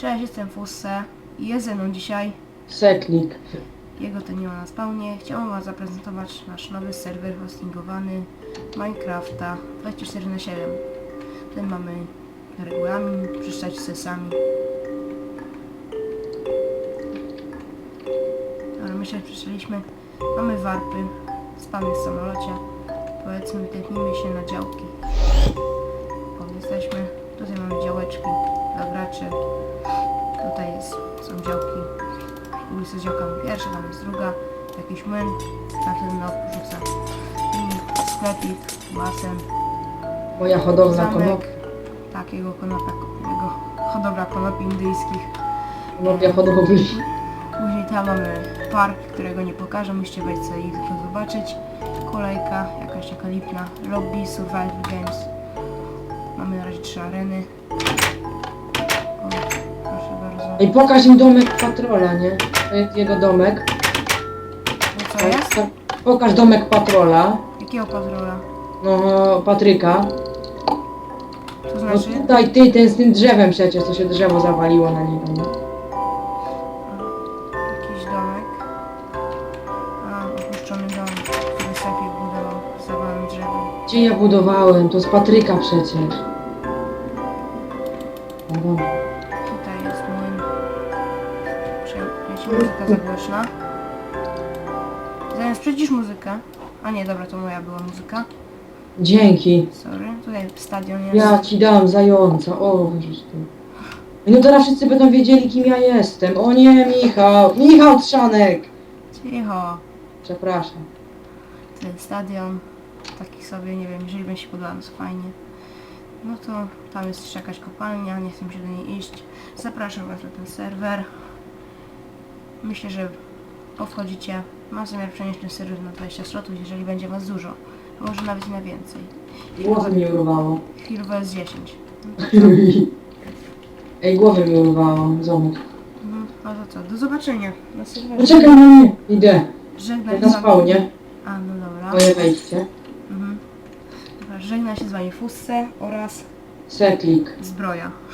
Cześć, jestem Fusse i jest ze mną dzisiaj. Seklik. Jego to nie ma na spawnie. Chciałam wam zaprezentować nasz nowy serwer hostingowany Minecrafta 24 na 7. Ten mamy regulamin, przeczytać sobie sami. Ale my się przeczytaliśmy. Mamy warpy, spamy w samolocie. Powiedzmy, tepnijmy się na działki. O, jesteśmy. Tutaj mamy działeczki dla graczy. Jest, są działki. Ulica z działkami pierwsza, tam jest druga. Jakiś młyn. Na porzuca. I sklepik, basen. Moja hodowla konop. Takiego konopia, jego hodowla konopi indyjskich. Konopia hodowli. Później tam mamy park, którego nie pokażę, musicie wejść sobie i tylko zobaczyć. Kolejka, jakaś taka lipna. Lobby, Survival Games. Mamy na razie trzy areny. O. Ej, pokaż im domek patrola, nie? To jest jego domek. No co jest? Pokaż domek patrola. Jakiego patrola? No, Patryka. To No znaczy? tutaj ty, ten z tym drzewem przecież, to się drzewo zawaliło na niego, nie? Jakiś domek. A, opuszczony dom, który Sefik budował z drzewem. Gdzie ja budowałem? To z Patryka przecież. No dobra. Muzyka za głośna? Zamiast przecisz muzykę. A nie, dobra, to moja była muzyka. Dzięki. Sorry. Tutaj stadion jest. Ja ci dam zająca. O, Jezus tu. No teraz wszyscy będą wiedzieli, kim ja jestem. O nie, Michał. Michał Trzanek. Cicho. Przepraszam. Ten stadion. Taki sobie, nie wiem, jeżeli będzie się podobał, to fajnie. No to tam jest jeszcze jakaś kopalnia, nie chcę mi się do niej iść. Zapraszam Was na ten serwer. Myślę, że powchodzicie. Mam zamiar przenieść ten serwer na 20 slotów, jeżeli będzie Was dużo. A Może nawet i na więcej. Głowę mi urwało. Chwilowo jest 10. Ej, głowę mi urwało. Zobacz. Mhm. A to co? Do zobaczenia na serwerze. Poczekaj na mnie. Idę. Żegnaj Na z wami- spawnie. A, no dobra. Moje wejście. Mhm. Dobra, żegna się z Wami Fusse oraz Seklik. Zbroja.